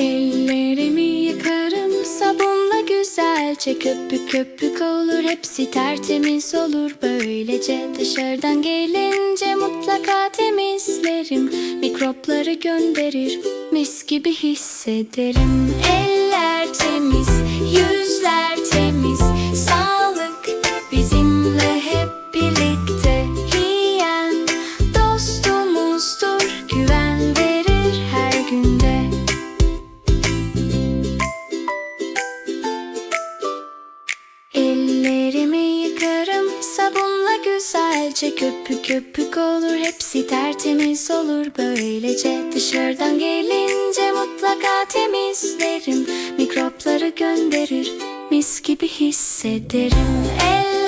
Ellerimi yıkarım sabunla güzelce. Köpük köpük olur hepsi tertemiz olur. Böylece dışarıdan gelince mutlaka temizlerim. Mikropları gönderir mis gibi hissederim. Eller temiz yüzler sabunla güzelce Köpük köpük olur. Hepsi tertemiz olur. Böylece dışarıdan gelince mutlaka temizlerim. Mikropları gönderir mis gibi hissederim. Eller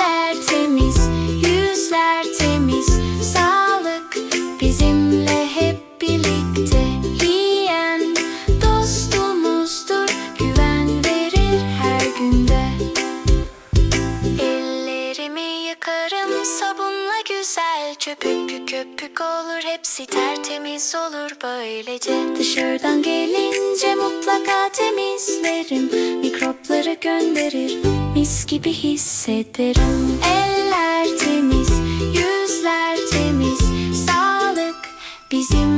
sabunla güzel Köpük köpük olur. Hepsi tertemiz olur Böylece. Dışarıdan gelince mutlaka temizlerim. Mikropları gönderir mis gibi hissederim. Eller temiz, yüzler temiz. Sağlık bizimle